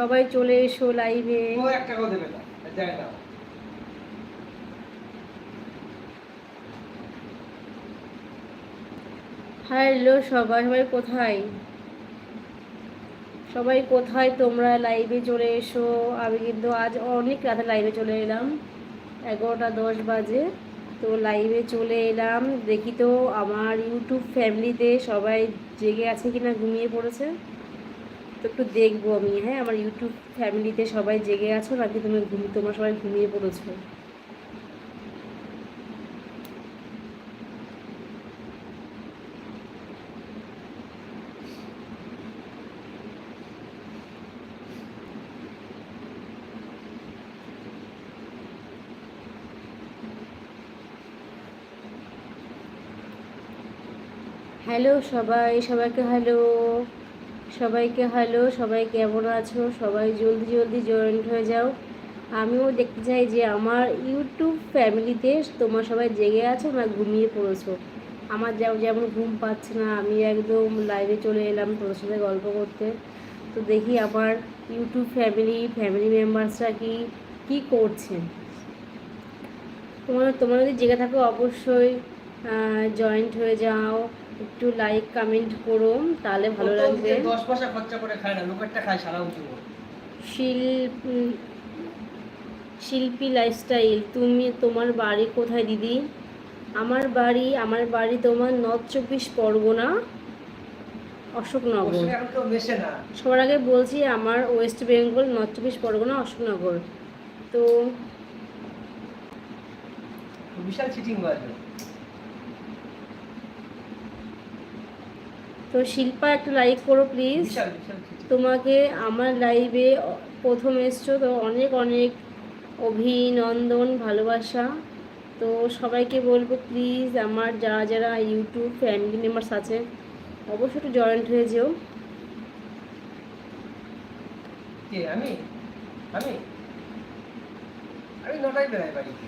সবাই চলে এসো লাইভে। ও এক দেবে না। দেয় না হ্যালো সবাই সবাই কোথায়? সবাই কোথায়? তোমরা লাইভে চলে এসো। আমি কিন্তু আজ অনেক রাতে লাইভে চলে এলাম। এগারোটা দশ বাজে। তো লাইভে চলে এলাম। দেখি তো আমার ইউটিউব ফ্যামিলিতে সবাই জেগে আছে কিনা ঘুমিয়ে পড়েছে। তো একটু দেখব আমি হ্যাঁ? আমার ইউটিউব ফ্যামিলিতে সবাই জেগে আছো নাকি তুমি ঘুম, তোমরা সবাই ঘুমিয়ে পড়েছো? হ্যালো সবাই, সবাইকে হ্যালো সবাইকে হ্যালো, সবাই কেমন আছো? সবাই জলদি জলদি জয়েন্ট হয়ে যাও। আমিও দেখতে চাই যে আমার ইউটিউব ফ্যামিলিতে তোমরা সবাই জেগে আছো না ঘুমিয়ে পড়েছো? আমার যেমন যেমন ঘুম পাচ্ছে না, আমি একদম লাইভে চলে এলাম তোদের সাথে গল্প করতে। তো দেখি আমার ইউটিউব ফ্যামিলি ফ্যামিলি মেম্বার্সরা কি কি করছে? তোমার তোমরা যদি জেগে থাকো অবশ্যই জয়েন্ট হয়ে যাও। একটু লাইক কমেন্ট করো তাহলে ভালো লাগবে। ওদিকে দশ পয়সা খরচা করে খায় না লোকেরটা খায় সারা উঁচু শিল্প শিল্পী লাইফস্টাইল তুমি তোমার বাড়ি কোথায় দিদি? আমার বাড়ি আমার বাড়ি তোমার নর্থ চব্বিশ পরগনা অশোকনগর। সবার আগে বলছি আমার ওয়েস্ট বেঙ্গল নর্থ চব্বিশ পরগনা অশোকনগর। তো বিশাল চিটিং বাজে তো শিল্পা একটু লাইক করো প্লিজ তোমাকে আমার লাইভে প্রথম এসছো তো অনেক অনেক অভিনন্দন ভালোবাসা। তো সবাইকে বলব প্লিজ আমার যারা যারা ইউটিউব ফ্যামিলি মেম্বার্স আছে অবশ্যই একটু জয়েন্ট হয়ে যেও। আমি? আমি? আমি নটায় বেড়াই বাড়িতে।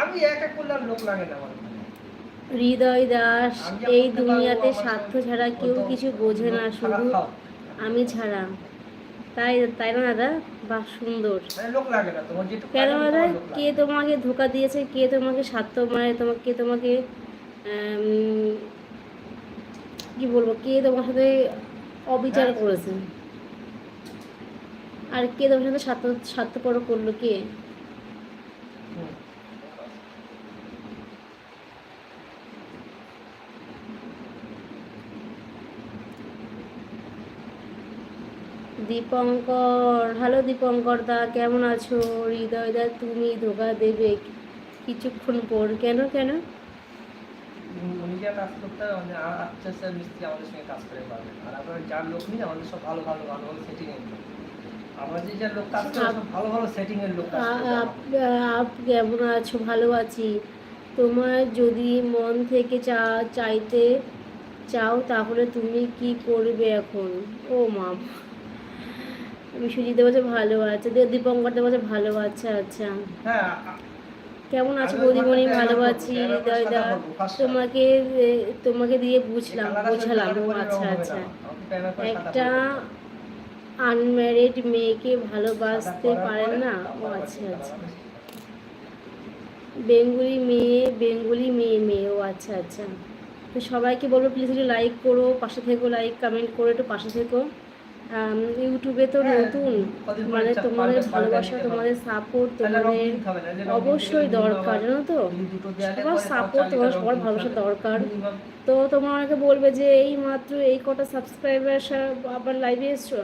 আমি একা করলে আর লোক লাগে না আমার হৃদয় দাস এই দুনিয়াতে স্বার্থ ছাড়া কেউ কিছু বোঝে না শুধু আমি ছাড়া। তাই তাই না দাদা? বাহ সুন্দর। মানে কেন দাদা? কে তোমাকে ধোকা দিয়েছে? কে তোমাকে স্বার্থ মানে তোমাকে কে তোমাকে কি বলব? কে তোমার সাথে অবিচার হ্যাঁ। করেছে? আর কে তোমার সাথে স্বার্থ স্বার্থপর করল? কে? দীপঙ্কর হ্যালো দীপঙ্কর দা কেমন আছো? হৃদয় দা তুমি ধোকা দেবে কিছুক্ষণ পর। কেন কেন? উনি- উনি কাজ করতে আচ্ছা মিস্ত্রি আমাদের সঙ্গে কাজ করে পারবেন আর আপনার যার লোক নিয়ে আমাদের সব ভালো ভালো ভালো ভালো সেটিং এর লোক। আমরা যার লোক কাজ করে সব ভালো ভালো সেটিং এর লোক কাজ আ- করে আপ আপ কেমন আছো? ভালো আছি। তোমার যদি মন থেকে চা চাইতে চাও তাহলে তুমি কি করবে এখন? ও মা। আমি সুজিতে বলছে ভালো আছে দীপঙ্কর দেব বলছে ভালো আছে আচ্ছা। হ্যাঁ কেমন আছো বৌদিমণি? ভালো আছি করব, এবার হৃদয় দা। সাদা করব, first তোমাকে তোমাকে দিয়ে বুঝলাম বোঝালাম। ও আচ্ছা আচ্ছা। একটা আনম্যারিড মেয়েকে ভালোবাসতে পারেন না? ও আচ্ছা আচ্ছা। বেঙ্গলি মেয়ে বেঙ্গলি মেয়ে মেয়ে ও আচ্ছা আচ্ছা। তো সবাইকে বলব প্লিজ একটু লাইক করো পাশে থেকো লাইক কমেন্ট করো একটু পাশে থেকো ইউটিউবে তো হ্যাঁ, নতুন। মানে তোমাদের ভালোবাসা তোমাদের সাপোর্ট তোমাদের অবশ্যই দরকার জানো তো? সবার সাপোর্ট তোমার সবার ভালোবাসা দরকার। তো তোমরা আমাকে বলবে যে এই মাত্র এই কটা সাবস্ক্রাইবার আবার লাইভে এসছো?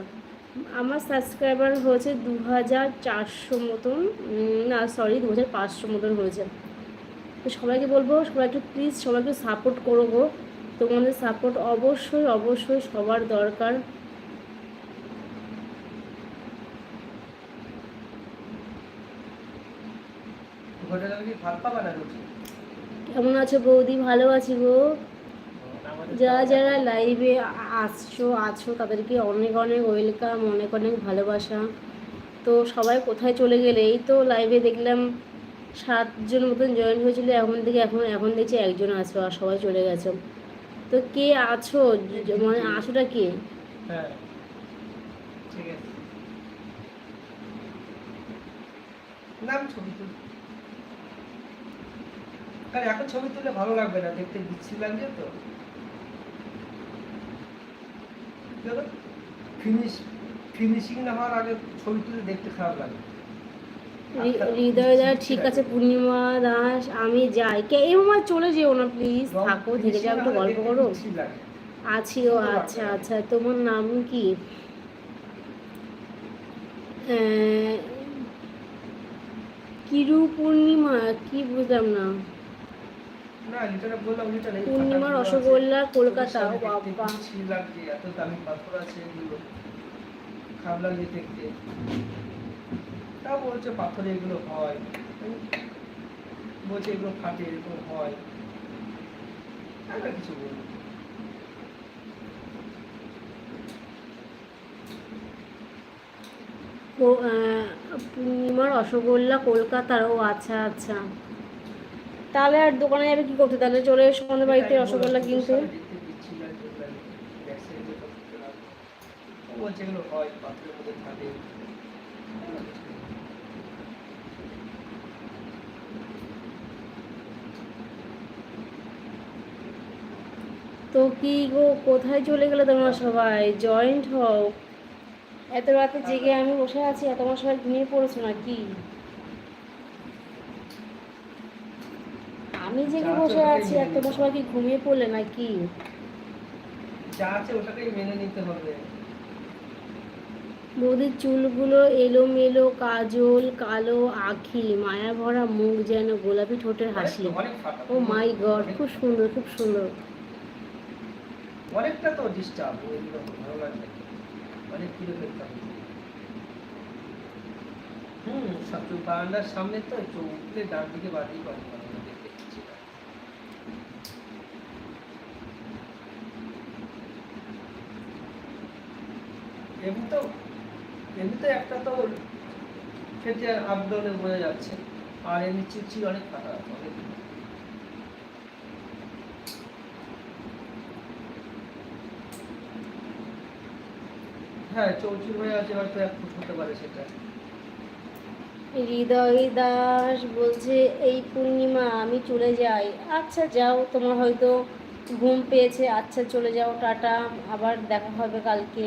আমার সাবস্ক্রাইবার হয়েছে দু হাজার চারশো মতন। না সরি দু হাজার পাঁচশো মতন হয়েছে। তো সবাইকে বলব সবাই একটু প্লিজ সবাই একটু সাপোর্ট করো গো। তোমাদের সাপোর্ট অবশ্যই অবশ্যই সবার দরকার। কেমন আছো বৌদি? ভালো আছি গো। যারা যারা লাইভে আসছো আছো তাদেরকে অনেক অনেক ওয়েলকাম অনেক অনেক ভালোবাসা। তো সবাই কোথায় চলে গেলে? এই তো লাইভে দেখলাম সাতজন মতন জয়েন হয়েছিল এখন থেকে এখন এখন দেখছি একজন আছো আর সবাই চলে গেছো। তো কে আছো? মানে আছোটা কে? হ্যাঁ। ঠিক আছে। নাম ছবি কারণ এখন ছবি তুললে ভালো লাগবে না দেখতে বিচ্ছিরি লাগছে তো। ফিনিশ ফিনিশিং না হওয়ার আগে ছবি তুলে দেখতে খারাপ লাগে। হৃদয় দা ঠিক আছে পূর্ণিমা দাস আমি যাই। কে এই মামা চলে যেও না প্লিজ থাকো থেকে যাও একটু গল্প করো। আছি ও আচ্ছা আচ্ছা তোমার নাম কি? আহ, কিরু পূর্ণিমা কি বুঝলাম না না লিটারে বললাম লিটার এই পূর্ণিমা রসগোল্লা কলকাতা ও ওগুলোর সাথে দেখতে বাবা এত দামি পাথর আছে এগুলো। খারাপ লাগছে দেখতে। তাও বলছে পাথরে এগুলো হয়। বলছে এগুলো ফাটে এরকম হয়। আর কিছু বলব আহ, পূর্ণিমা রসগোল্লা কলকাতার ও আচ্ছা আচ্ছা। তাহলে আর দোকানে যাবে কি করতে? তাহলে চলে এসো আমাদের বাড়িতে রসগোল্লা কিনতে। তো কি গো, কোথায় চলে গেলে তোমরা সবাই? জয়েন্ট হও। এত রাতে জেগে আমি বসে আছি আর তোমরা সবাই ঘুমিয়ে পড়েছো না কি আমি জেগে বসে আছি আর তোমরা সবাই কি ঘুমিয়ে পড়লে নাকি? যা আছে ওটাকেই মেনে নিতে হবে। বৌদির চুলগুলো এলোমেলো কাজল কালো আখি মায়া ভরা মুখ যেন গোলাপি ঠোঁটের হাসি। ও মাই গড খুব সুন্দর খুব সুন্দর। অনেকটা তো ডিস্টার্ব ভালো লাগবে অনেক কিলো ফেলতে হুম বারান্দার সামনে তো উঠলে ডান দিকে বাঁ দিকে অনেক ভালো লাগে দেখতে পাচ্ছি না। এমনি তো এমনি তো একটা তো যাচ্ছে। আর এমনি অনেক অনেক। হ্যাঁ চৌচির হয়ে আছে হয়তো এক ফুট হতে পারে সেটা। হৃদয় দাস বলছে, এই পূর্ণিমা, আমি চলে যাই। আচ্ছা যাও, তোমার হয়তো ঘুম পেয়েছে। আচ্ছা চলে যাও, টাটা। আবার দেখা হবে কালকে।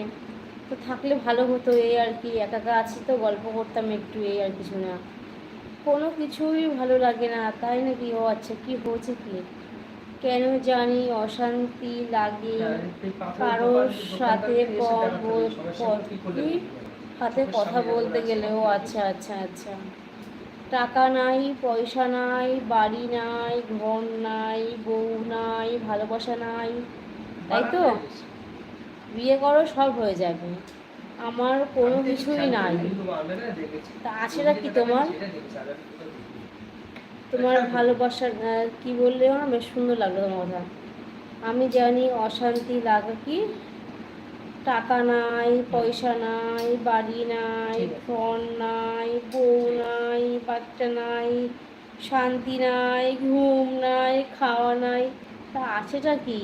তো থাকলে ভালো হতো এই আর কি। একা একা আছি তো গল্প করতাম একটু এই আর কিছু না। কোনো কিছুই ভালো লাগে না তাই নাকি? ও আচ্ছা কি হয়েছে কি? কেন জানি অশান্তি লাগে। হ্যাঁ, কারোর সাথে? হাতে কথা বলতে যখন গেলে ও আচ্ছা আচ্ছা আচ্ছা। টাকা নাই পয়সা নাই বাড়ি নাই ঘর নাই বউ নাই ভালোবাসা নাই। তাই তো। বিয়ে করো সব হয়ে যাবে। আমার কোনো কিছুই নাই। তা আছেটা কি তোমার? তোমার। ভালোবাসার কি বললে না বেশ সুন্দর লাগল তোমার কথা। আমি জানি অশান্তি লাগে কি? টাকা নাই পয়সা নাই বাড়ি নাই ফোন নাই বউ নাই বাচ্চা নাই শান্তি নাই ঘুম নাই খাওয়া নাই। তা আছেটা কি?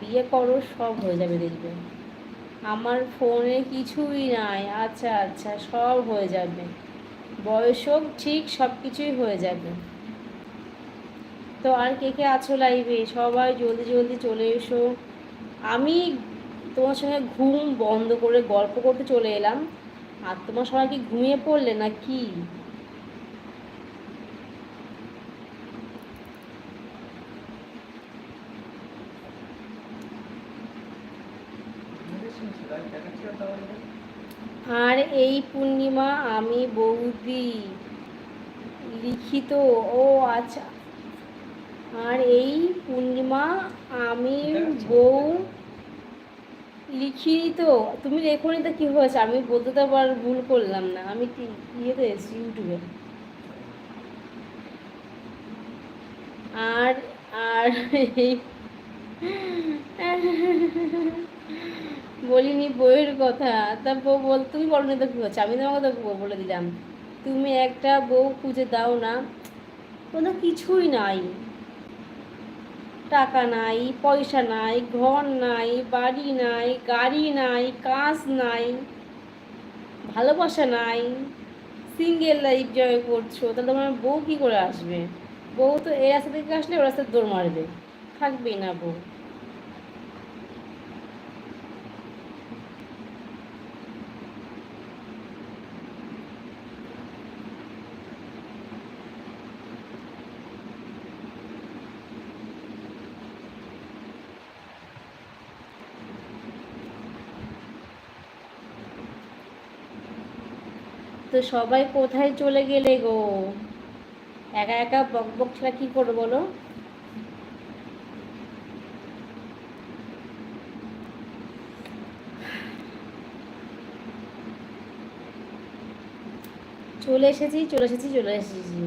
বিয়ে করো, সব হয়ে যাবে দেখবে। আমার ফোনে কিছুই নাই। আচ্ছা আচ্ছা সব হয়ে যাবে। বয়স হোক, ঠিক সব কিছুই হয়ে যাবে। তো আর কে কে আছো লাইভে সবাই জলদি জলদি চলে এসো। আমি তোমার সঙ্গে ঘুম বন্ধ করে গল্প করতে চলে এলাম। আর তোমার সবাই কি ঘুমিয়ে পড়লে না কি আমাদের শুনছি, live দেখাচ্ছি না তাহলে? আর এই পূর্ণিমা আমি বৌদি লিখিত, ও আচ্ছা। আর এই পূর্ণিমা আমি বউ লিখিত। তুমি লেখোনি তো কি হয়েছে? আমি বলতে তো আবার ভুল করলাম না। আমি ইয়েতে এসেছি ইউটিউবে। আর আর বলিনি, বইয়ের কথা। তা বউ বল, তুমি বলো না তো কী হচ্ছে? আমি তোমাকে তো বলে দিলাম। তুমি একটা বউ খুঁজে দাও না। কোনো কিছুই নাই। টাকা নাই, পয়সা নাই, ঘর নাই, বাড়ি নাই, গাড়ি নাই, কাজ নাই, ভালোবাসা নাই। সিঙ্গেল লাইফ জয় করছ। তাহলে তোমার বউ কী করে আসবে? বউ তো এই রাস্তা থেকে আসলে ওই রাস্তায় দৌড় মারবে। থাকবেই না বউ। তো সবাই কোথায় চলে গেলে গো? একা একা বক বক ছাড়া কী করব বলো? চলে এসেছি চলে এসেছি চলে এসেছি।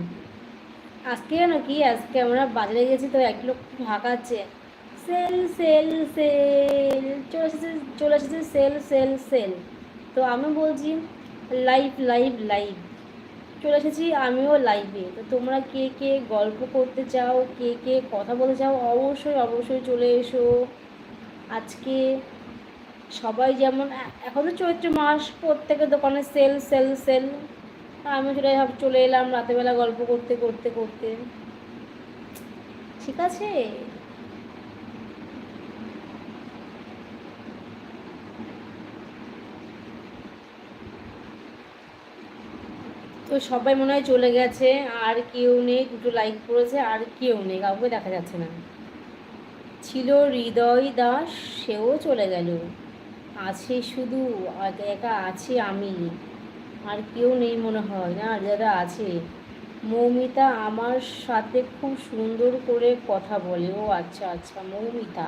আজকে জানো কি? আজকে আমরা বাজারে গেছি তো এক লোক হাঁকাচ্ছে সেল সেল সেল। চলে এসেছে চলে এসেছে, সেল সেল সেল। তো আমি বলছি লাইভ লাইভ লাইভ চলে এসেছি আমিও লাইভে তো তোমরা কে কে গল্প করতে চাও, কে কে কথা বলতে চাও, অবশ্যই অবশ্যই চলে এসো। আজকে সবাই যেমন এখন তো চৈত্র মাস, প্রত্যেকের দোকানে সেল সেল সেল আমি চলে ভাব, চলে এলাম রাতেবেলা গল্প করতে করতে করতে। ঠিক আছে? তো সবাই মনে হয় চলে গেছে, আর কেউ নেই, দুটো লাইক পড়েছে, আর কেউ নেই, কাউকে দেখা যাচ্ছে না। ছিল হৃদয় দাস, সেও চলে গেল। আছে শুধু একা আছে আমি। আর কেউ নেই মনে হয় না, আর যারা আছে। মৌমিতা আমার সাথে খুব সুন্দর করে কথা বলে। ও আচ্ছা আচ্ছা মৌমিতা।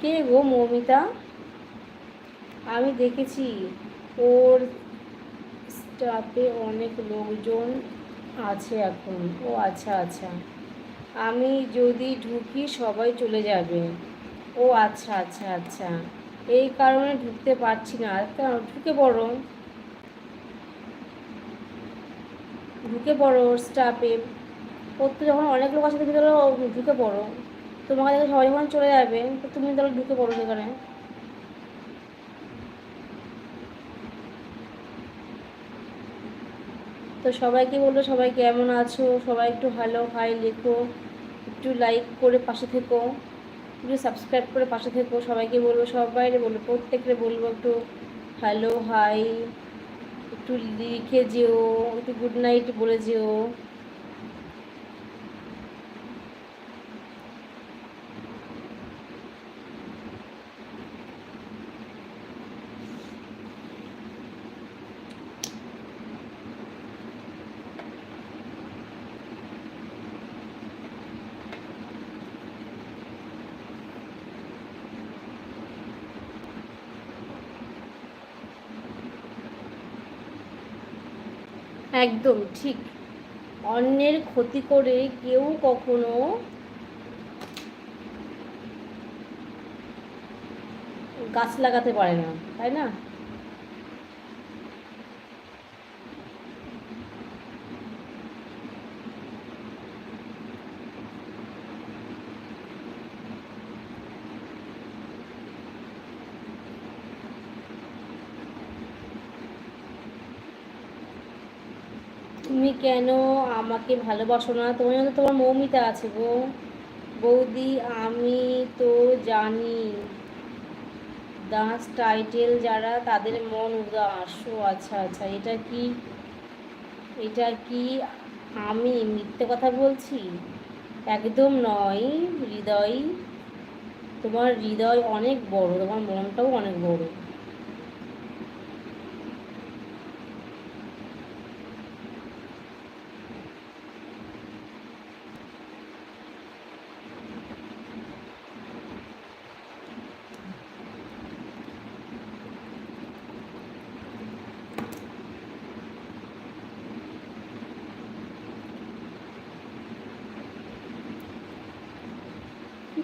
কে গো মৌমিতা? আমি দেখেছি, ওর স্টাফে অনেক লোকজন আছে এখন। ও আচ্ছা আচ্ছা। আমি যদি ঢুকি, সবাই চলে যাবে। ও আচ্ছা আচ্ছা আচ্ছা। এই কারণে ঢুকতে পারছি না। কেন? ঢুকে পড়ো। ঢুকে পড়ো স্টাফে ওর তো যখন অনেক লোক আছে তুমি তাহলে ঢুকে পড়ো। তোমার কাছে সবাই যখন চলে যাবে। তো তুমি তাহলে ঢুকে পড়ো সেখানে। তো সবাইকে বলল? সবাই কেমন আছো? সবাই একটু ভালো হাই লেখো। একটু লাইক করে পাশে থেকো। একটু সাবস্ক্রাইব করে পাশে থেকো। সবাইকে বলব? সবাই বলব, প্রত্যেককে বলব একটু হ্যালো হাই একটু লিখে যেও, একটু গুড নাইট বলে যেও। একদম ঠিক। অন্যের ক্ষতি করে কেউ কখনো গাছ লাগাতে পারে না তাই না? তুমি কেন আমাকে ভালোবাসো না? তোমার মধ্যে তোমার মৌমিতা আছে গো। বৌদি, আমি তো জানি। দাস টাইটেল যারা, তাদের মন উদাস। ও আচ্ছা আচ্ছা এটা কি? এটা কি আমি মিথ্যে কথা বলছি? একদম নয়, হৃদয়। তোমার হৃদয় অনেক বড়, তোমার মনটাও অনেক বড়।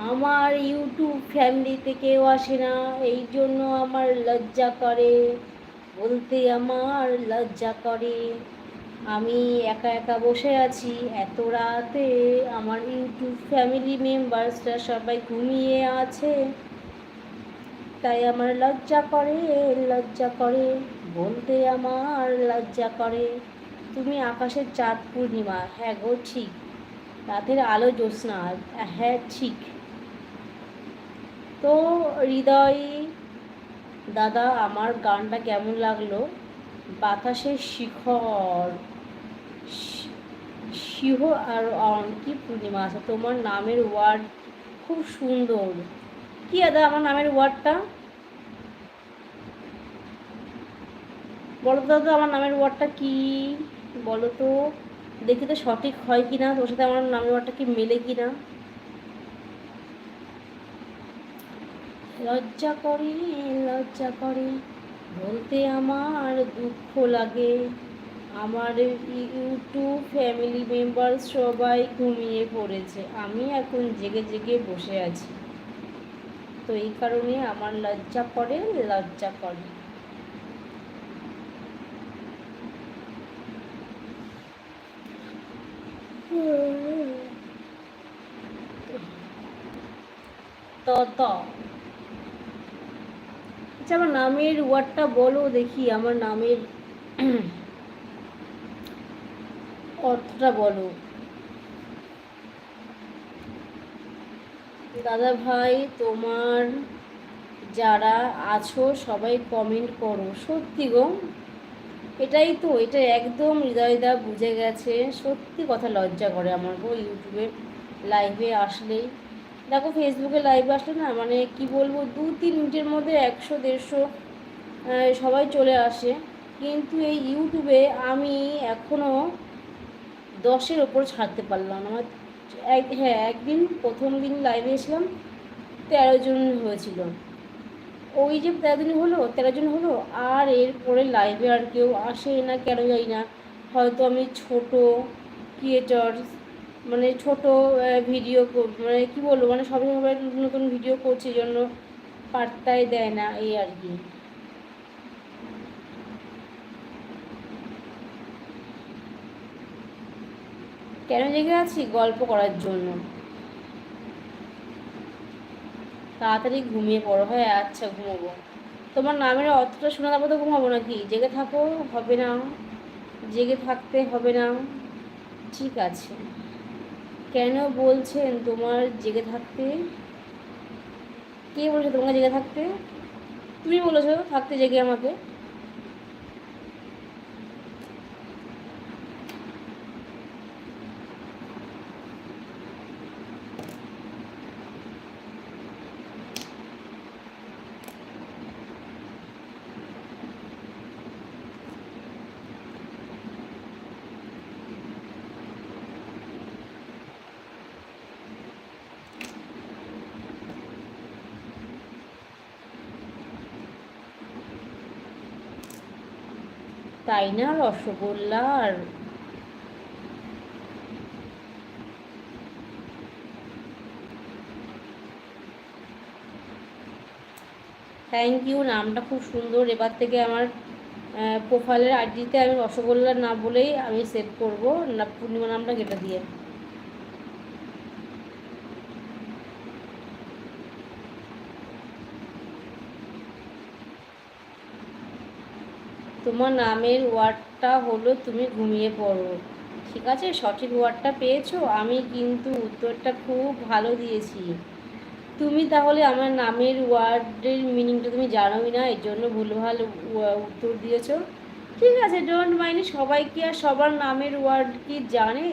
আমার ইউটিউব ফ্যামিলিতে কেউ আসে না, এই জন্য আমার লজ্জা করে। বলতে আমার লজ্জা করে। আমি একা একা বসে আছি, এত রাতে আমার ইউটিউব ফ্যামিলি মেম্বার্সরা সবাই ঘুমিয়ে আছে। তাই আমার লজ্জা করে লজ্জা করে। বলতে আমার লজ্জা করে। তুমি আকাশের চাঁদ পূর্ণিমা। হ্যাঁ গো, ঠিক। রাতের আলো জ্যোৎস্না। হ্যাঁ ঠিক। তো হৃদয়, দাদা, আমার গানটা কেমন লাগল? বাতাসের শিখর শিহ আর অন কি পূর্ণিমা আছে? তোমার নামের ওয়ার্ড খুব সুন্দর। কি দাদা, আমার নামের ওয়ার্ডটা বলো তো দাদা, আমার নামের ওয়ার্ডটা কি? বলো তো। দেখি তো সঠিক হয় কি না তোর সাথে আমার নামের ওয়ার্ডটা কি মেলে কি না লজ্জা করে লজ্জা করে। বলতে আমার দুঃখ লাগে। আমার ইউটিউব ফ্যামিলি মেম্বার সবাই ঘুমিয়ে পড়েছে। আমি এখন জেগে জেগে বসে আছি। তো এই কারণে আমার লজ্জা করে লজ্জা করে। ত ত। আচ্ছা আমার নামের ওয়ার্ডটা বলো দেখি, আমার নামের অর্থটা বলো। দাদা ভাই, তোমার যারা আছো, সবাই কমেন্ট করো। সত্যি গো, এটাই তো, এটা একদম হৃদয়দা বুঝে গেছে। সত্যি কথা লজ্জা করে আমার গো, ইউটিউবে লাইভে আসলেই। দেখো ফেসবুকে লাইভ আসলে না মানে কি বলব, দু তিন মিনিটের মধ্যে একশো, দেড়শো সবাই চলে আসে। কিন্তু এই ইউটিউবে আমি এখনও দশের ওপর ছাড়তে পারলাম আমার এক হ্যাঁ একদিন প্রথম দিন লাইভে এসলাম তেরো জন হয়েছিল। ওই যে তেরো দিন হলো, তেরো জন হলো, আর এরপরে লাইভে আর কেউ আসে না, কেন জানি না। হয়তো আমি ছোট ক্রিয়েটর মানে ছোট ভিডিও মানে কি বলব মানে সবাই সবাই নতুন নতুন ভিডিও করছে জন্য পাত্তাই দেয় না, এই আর কি। কেন জেগে আছি গল্প করার জন্য? তাড়াতাড়ি ঘুমিয়ে পড়ো হ্যাঁ আচ্ছা ঘুমোবো। তোমার নামের অর্থটা শোনা, তারপর তো ঘুমাবো নাকি? জেগে থাকো, হবে না। জেগে থাকতে হবে না। ঠিক আছে। কেন বলছেন তোমার জেগে থাকতে? কে বলেছে তোমাকে জেগে থাকতে? তুমি বলেছ থাকতে জেগে আমাকে। তাই না? রসগোল্লা আর থ্যাংক ইউ নামটা খুব সুন্দর। এবার থেকে আমার প্রোফাইলের আইডিতে আমি রসগোল্লা না বলেই আমি সেভ করব। না পূর্ণিমা নামটা কেটে দিয়ে। তোমার নামের ওয়ার্ডটা হলো তুমি ঘুমিয়ে পড়ো। ঠিক আছে? সঠিক ওয়ার্ডটা পেয়েছ? আমি কিন্তু উত্তরটা খুব ভালো দিয়েছি। তুমি তাহলে আমার নামের ওয়ার্ডের মিনিংটা তুমি জানোই না, এর জন্য ভুলভাল উত্তর দিয়েছ। ঠিক আছে ডোন্ট মাইন্ড সবাই কি আর সবার নামের ওয়ার্ড কি জানে?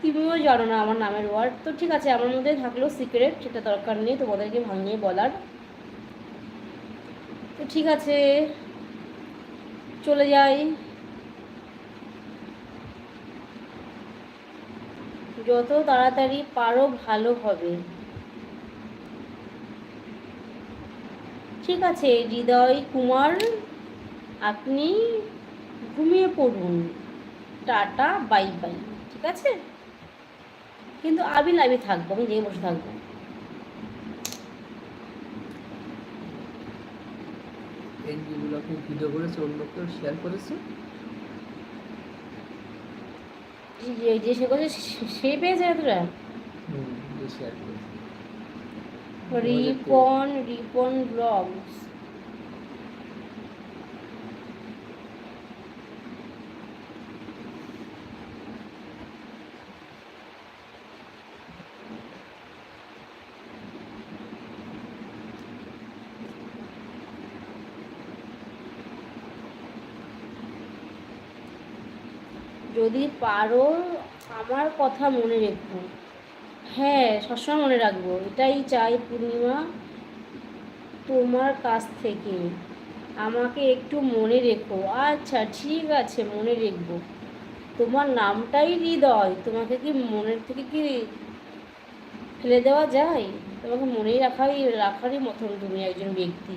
তুমিও জানো না আমার নামের ওয়ার্ড। তো ঠিক আছে, আমার মধ্যে থাকলেও সিক্রেট, সেটা দরকার নেই তোমাদেরকে ভাঙিয়ে বলার। তো ঠিক আছে চলে যাই। যত তাড়াতাড়ি পারো ভালো হবে। ঠিক আছে, হৃদয় কুমার, আপনি ঘুমিয়ে পড়ুন। Ta ta, bye bye. ঠিক আছে? কিন্তু আমি লাইভে থাকব, আমি জেগে বসে থাকব। এই যেগুলো আপনি ভিডিও করেছে অন্য কেউ শেয়ার করেছে। যে- যে সে করেছে সে- পেয়েছে এতটা? হুম যে শেয়ার করেছে। রিপন রিপন ব্লগস। যদি পারো আমার কথা মনে রেখো। হ্যাঁ সবসময় মনে রাখব। এটাই চাই পূর্ণিমা তোমার কাছ থেকে। আমাকে একটু মনে রেখো। আচ্ছা ঠিক আছে, মনে রেখবো। তোমার নামটাই হৃদয়। তোমাকে কি মনের থেকে কি ফেলে দেওয়া যায়? তোমাকে মনেই রাখাই রাখারই মতন তুমি একজন ব্যক্তি।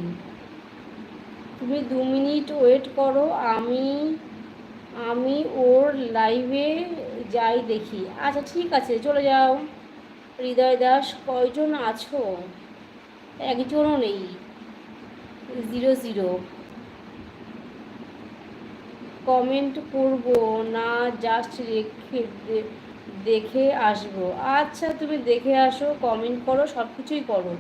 তুমি দু মিনিট ওয়েট করো। আমি আমি ওর লাইভে যাই দেখি। আচ্ছা ঠিক আছে, চলে যাও। হৃদয় দাস, কয়জন আছো? একজনও নেই। জিরো জিরো কমেন্ট করব, না জাস্ট রেখে দেখে আসব। আচ্ছা তুমি দেখে আসো কমেন্ট করো সব কিছুই করো।